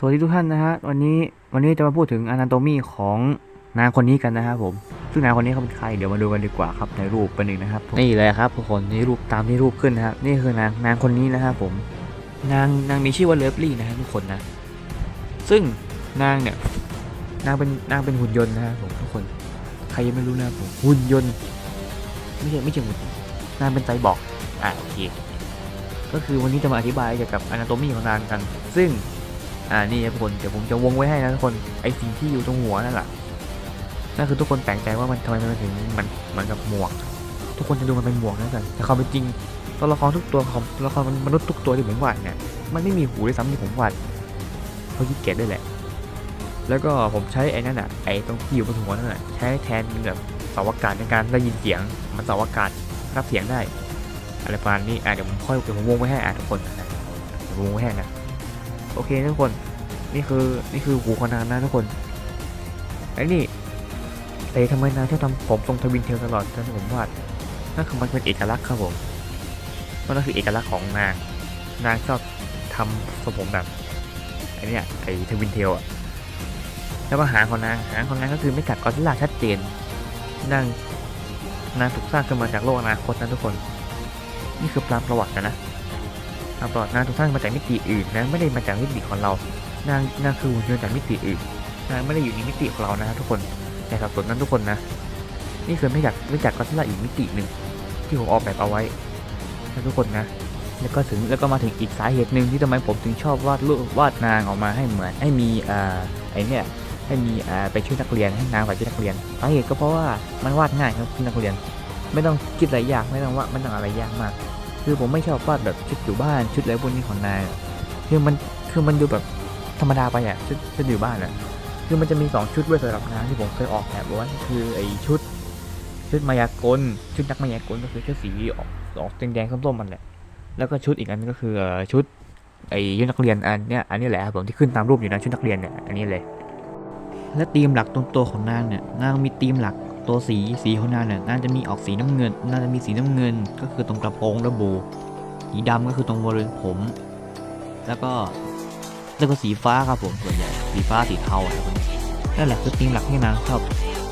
สวัสดีทุกท่านนะฮะวันนี้วันนี้จะมาพูดถึงอนาโตมีของนางคนนี้กันนะครับผมซึ่งนางคนนี้เขาเป็นใครเดี๋ยวมาดูกันดีกว่าครับในรูปเป็นหนึ่งนะครับนี่เลยครับทุกคนนี่รูปตามที่รูปขึ้นนะครับนี่คือนางนางคนนี้นะครับผมนางนางมีชื่อว่าเลิฟลี่นะครับทุกคนนะซึ่งนางเนี่ยนางเป็นนางเป็นหุ่นยนต์นะครับผมทุกคนใครยังไม่รู้นะครับผมหุ่นยนต์ไม่ใช่ไม่ใช่หุ่นยนต์นางเป็นไซบอร์กอ่าโอเคก็คือวันนี้จะมาอธิบายเกี่ยวกับอนาโตมีของนางกัน ซึ่ง อ่านี่ครับทุกคนเดี๋ยวผมจะวงไว้ให้นะทุกคนไอสิ่งที่อยู่ตรงหัวนั่นแหละนั่นคือทุกคนแปลกใจว่ามันทำไมมันถึงมันเหมือนกับหมวก ทุกคนจะดูมันเป็นหมวกนั่นกันแต่ความเป็นจริงตัวละครทุกตัวของตัวละครมนุษย์ทุกตัวที่ผมวาดเนี่ยมันไม่มีหูด้วยซ้ำที่ผมวาดเขาขี้เกียจด้วยแหละ แล้วก็ผมใช้ไอ้นั่นอะไอ้ตรงที่อยู่บนหัวนั่นแหละใช้แทนเป็นแบบเสาอากาศในการได้ยินเสียงมันเสาอากาศรับเสียงได้อะไรประมาณนี้อะเดี๋ยวผมค่อยเดี๋ยวผมวงไว้ให้อะทุกคนนะเดี๋ยวผมวงไว้ให้นะ โอเคทุกคน นี่คือนี่คือหูของนางนะทุกคนไอ้นี่แต่ทำไมนางชอบทำผมทรงทวินเทลตลอดที่ผมวาดนั่นคือมันเป็นเอกลักษณ์ครับผมมันนั่นคือเอกลักษณ์ของนางนางชอบทำทรงผมแบบไอ้นี่ไอ้ทวินเทลอะแล้วก็หางของนางหางของนางก็คือไม่กัดกอริลลาชัดเจนนางนางถูกสร้างขึ้นมาจากโลกอนาคตนะทุกคน นี่คือปลามประวัตินะนะ ตาประวัตินางถูกสร้างมาจากมิติอื่นนะไม่ได้มาจากมิติของเรา นางนางคือหุ่นยนต์จากมิติอื่นนางไม่ได้อยู่ในมิติของเรานะทุกคนอย่าสับสนนั้นทุกคนนะ นี่คือไม่จากไม่จากก็สละอีกมิติหนึ่งที่ผมออกแบบเอาไว้นะทุกคนนะ แล้วก็ถึงแล้วก็มาถึงอีกสาเหตุหนึ่งที่ทำไมผมถึงชอบวาดรูปวาดนางออกมาให้เหมือนให้มีอ่าไอเนี่ยให้มีอ่าไปช่วยนักเรียนให้นางไปช่วยนักเรียนสาเหตุก็เพราะว่ามันวาดง่ายครับนักเรียน ไม่ต้องคิดอะไรยากไม่ต้องว่าไม่ต้องอะไรยากมาก คือผมไม่ชอบวาดแบบชุดอยู่บ้านชุดอะไรพวกนี้ของนายคือมันคือมันดูแบบธรรมดาไปอะชุดชุดอยู่บ้านอะคือมันจะมีสองชุดไว้สำหรับนางที่ผมเคยออกแบบไว้คือไอชุด ชุดมายากลชุดนักมายากลก็คือชุดสีออกออกแดงๆส้มๆมันแหละแล้วก็ชุดอีกอันก็คือชุดไอชุดนักเรียนอันเนี้ยอันนี้แหละครับผมที่ขึ้นตามรูปอยู่นะชุดนักเรียนเนี่ยอันนี้เลยและธีมหลักตรงตัวของนางเนี่ยนางมีธีมหลัก ตัวสีสีของนางเนี่ยนางจะมีออกสีน้ำเงินนางจะมีสีน้ำเงิน ก็คือตรงกระโปรงและโบว์สีดำก็คือตรงบริเวณผม แล้วก็แล้วก็สีฟ้าครับผมส่วนใหญ่สีฟ้าสีเทาอะไรพวกนี้นั่นแหละคือธีมหลักที่นางชอบ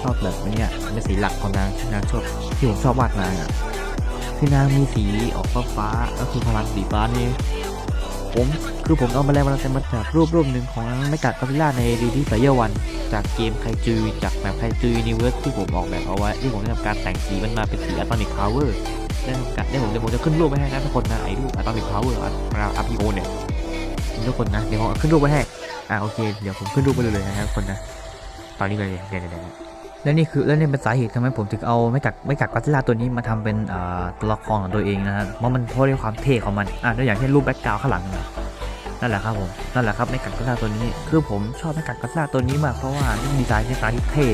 ชอบแบบนี้อะเป็นสีหลักของนางที่นางชอบที่ผมชอบวาดนางอะคือนางมีสีออกฟ้าฟ้าก็คือพลังสีฟ้านี่ผมคือผมเอามาแรงบันดาลใจมาจากรูปรูปหนึ่งของไม่กัดกอริลล่าในดีดีไซเยอร์วัน จากเกมไคจูจากแบบไคจูยูนิเวิร์สที่ผมออกแบบเอาไว้ที่ผมได้ทำการแต่งสีมันมาเป็นสีอะตอมิกพาวเวอร์ได้ทำการได้ผมเดี๋ยวผมจะขึ้นรูปไว้ให้นะทุกคนนะไอ้รูปอะตอมิกพาวเวอร์อาร์พีโอเนี่ยทุกคนนะเดี๋ยวผมขึ้นรูปไว้ให้อ่าโอเคเดี๋ยวผมขึ้นรูปไปเลยนะครับทุกคนนะตอนนี้เลยเดี๋ยวเดี๋ยวเดี๋ยวและนี่คือและนี่เป็นสาเหตุทำให้ผมถึงเอาไม่กัดไม่กัดกอริล่าตัวนี้มาทำเป็นตัวละครของตัวเองนะฮะเพราะมันเพราะด้วยความเท่ของมันอ่าตัวอย่างเช่นรูปแบ็กกราวข้างหลังนะ นั่นแหละครับผมนั่นแหละครับในกัดกระซาตัวนี้ คือผมชอบในกัดกระซาตัวนี้มากเพราะว่าดีไซน์ในตาที่เท่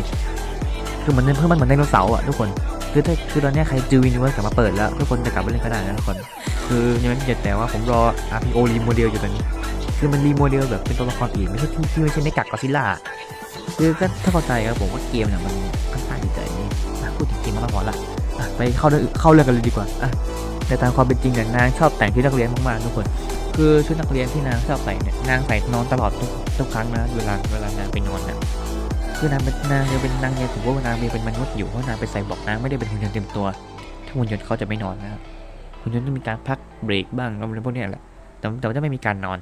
คือมันเพิ่มมันเหมือนไดโนเสาร์อะทุกคนคือถ้าคือตอนนี้ใครจูวินเวิร์สกลับมาเปิดแล้วทุกคนจะกลับไปเล่นก็ได้นะทุกคนคือยังไม่เจ็ดแต่ว่าผมรอ RPO รีโมเดลอยู่ตอนนี้คือมันรีโมเดลแบบเป็นตัวละครอื่นไม่ใช่ที่ที่ไม่ใช่ในกัดกอซิล่าคือก็ถ้าเข้าใจครับผมว่าเกมเนี่ยมันค่อนข้างดีใจอ่พูดถึงเกมมาแล้วพอละไปเข้าเรื่องเข้าเรื่องกันเลยดีกว่าอะแต่ตามความเป็นจริงเนี่ยนางชอบแต่งที่นักเรียนมากๆทุกคน คือชุดนักเรียนที่นางชอบใส่เนี่ยนางใส่นอนตลอดทุกทุกครั้งนะเวลาเวลานางไปนอนนี่ยคือนางเป็นนางยังเป็นนางยังถือว่านางยังเป็นมนุษย์อยู่เพราะนางเป็นไซบอกนางไม่ได้เป็นหุ่นยนต์เต็มตัว ถ้าหุ่นยนต์เขาจะไม่นอนนะหุ่นยนต์ต้องมีการพักเบรกบ้างอะไรพวกเนี้ยแหละแต่แต่จะไม่มีการนอน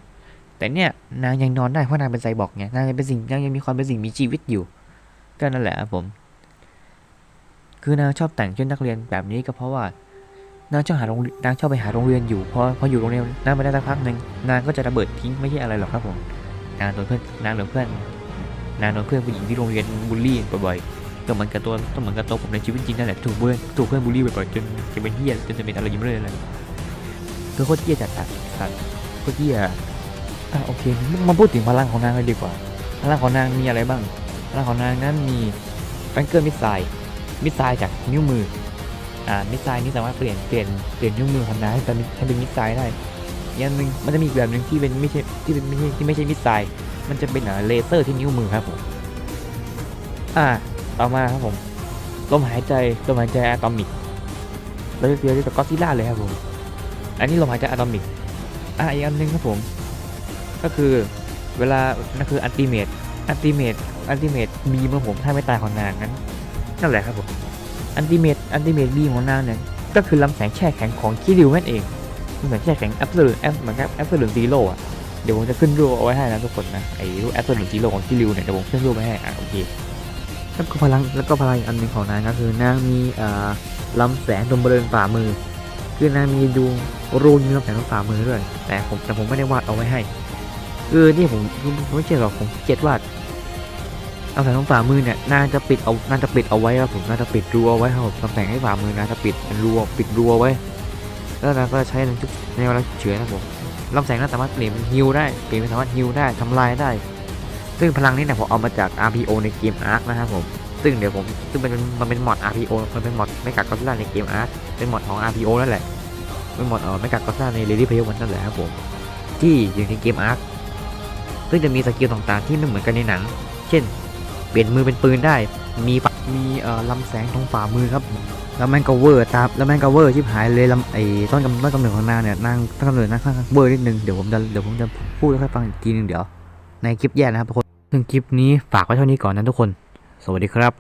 แต่เนี่ยนางยังนอนได้เพราะนางเป็นไซบอร์กไงนางยังเป็นสิ่งนางยังมีความเป็นสิ่งมีชีวิตอยู่ ก็นั่นแหละครับผม คือนางชอบแต่งชุดนักเรียนแบบนี้ก็เพราะว่า นางชอบหาโรงนางชอบไปหาโรงเรียนอยู่พอพออยู่โรงเรียนนางไปได้สักพักหนึ่งนางก็จะระเบิดทิ้งไม่ใช่อะไรหรอกครับผมนางโดนเพื่อนนางโดนเพื่อนนางโดนเพื่อนผู้หญิงที่โรงเรียนบูลลี่บ่อยๆก็เหมือนกับตัวก็เหมือนกับตัวผมในชีวิตจริงนั่นแหละถูกเพื่อนถูกเพื่อนบูลลี่บ่อยๆจนจะเป็นเฮี้ยจนจะเป็นอะไรยิ่งเลยเลยคือโคตรเฮียจัดจัดจัดโคตรเฮียอะโอเคมาพูดถึงพลังของนางเลยดีกว่าพลังของนางมีอะไรบ้างพลังของนางนั้นมีแฟงเกอร์มิสไซล์มิสไซล์จากนิ้วมือ อ่ามิสไซล์นี่สามารถเปลี่ยนเปลี่ยนเปลี่ยนนิ้วมือของนายให้เป็นให้เป็นมิสไซล์ได้อย่างหนึ่งมันจะมีแบบหนึ่งที่เป็นไม่ใช่ที่เป็นไม่ใช่ที่ไม่ใช่มิสไซล์มันจะเป็นอ่าเลเซอร์ที่นิ้วมือครับผมอ่าต่อมาครับผมลมหายใจลมหายใจอะตอมิกแล้วเดียวกับก็ซิล่าเลยครับผมอันนี้ลมหายใจอะตอมิกอ่าอีกอันหนึงครับผม ก็คือเวลานั่นคืออันติเมตอันติเมตอันติเมตบีมื่อผมถ้าไม่ตายของนางนั้นนั่นแหละครับผม อันติเมตอันติเมตบีของนางเนี่ยก็คือลำแสงแช่แข็งของคิริวนั่นเองเหมือนแช่แข็งแอปเปิลแอปเหมือนกับแอปเปิลซีโร่อะเดี๋ยวผมจะขึ้นรูปเอาไว้ให้นะทุกคนนะไอ้รูปแอปเปิลซีโร่ของคิริวเนี่ยเดี๋ยวผมขึ้นรูปไว้ให้อะโอเคแล้วก็พลังแล้วก็พลังอันหนึ่งของนางก็คือนางมีเอ่อลำแสงตรงบริเวณฝ่ามือ คือนางมีดวงรูนลำแสงตรงฝ่ามือด้วย แต่ผมแต่ผมไม่ได้วาดเอาไว้ให้เออนี่ผมผมไม่เชื่อหรอกผมเจ็ดวาด ลำแสงตรงฝ่ามือเนี่ยน่าจะปิดเอาน่าจะปิดเอาไว้ครับผมน่าจะปิดรัวไว้ครับผมลำแสงให้ฝ่ามือนาจะปิดเป็นรัวปิดรัวไว้ แล้วนางก็ใช้ในทุกในเวลาเฉินนะครับผมลำแสงนั้นสามารถเปลี่ยนเป็นฮิลได้เปลี่ยนเป็นสามารถฮิลได้ทำลายได้ ซึ่งพลังนี้เนี่ยผมเอามาจาก RPO ในเกม Ark นะครับผมซึ่งเดี๋ยวผมซึ่งมันเป็นมันเป็นมอด RPO มันเป็นมอดไม่กัดก็ซิล่าในเกม Ark เป็นมอดของ RPO นั่นแหละเป็นมอดเออไม่กัดก็ซิล่าใน Ready p l a y One นั่นแหละครับผมที่อยู่ในเกม Ark ซึ่งจะมีสกิลต่างๆที่ไม่เหมือนกันในหนัง เช่น เปลี่ยนมือเป็นปืนได้ มีปะมีเอ่อลำแสงตรงฝ่ามือครับ แล้วแมงกาเวอร์ตามแล้วแมงกาเวอร์ชิบหายเลยลำไอ้ต้นกำต้นกำเนิดของนางเนี่ยนางต้นกำเนิดนางข้างเวอร์นิดนึงเดี๋ยวผมจะเดี๋ยวผมจะพูดให้ฟังอีกทีนึงเดี๋ยว ในคลิปแยกนะครับทุกคนซึ่งคลิปนี้ฝากไว้เท่านี้ก่อนนะทุกคน สวัสดีครับ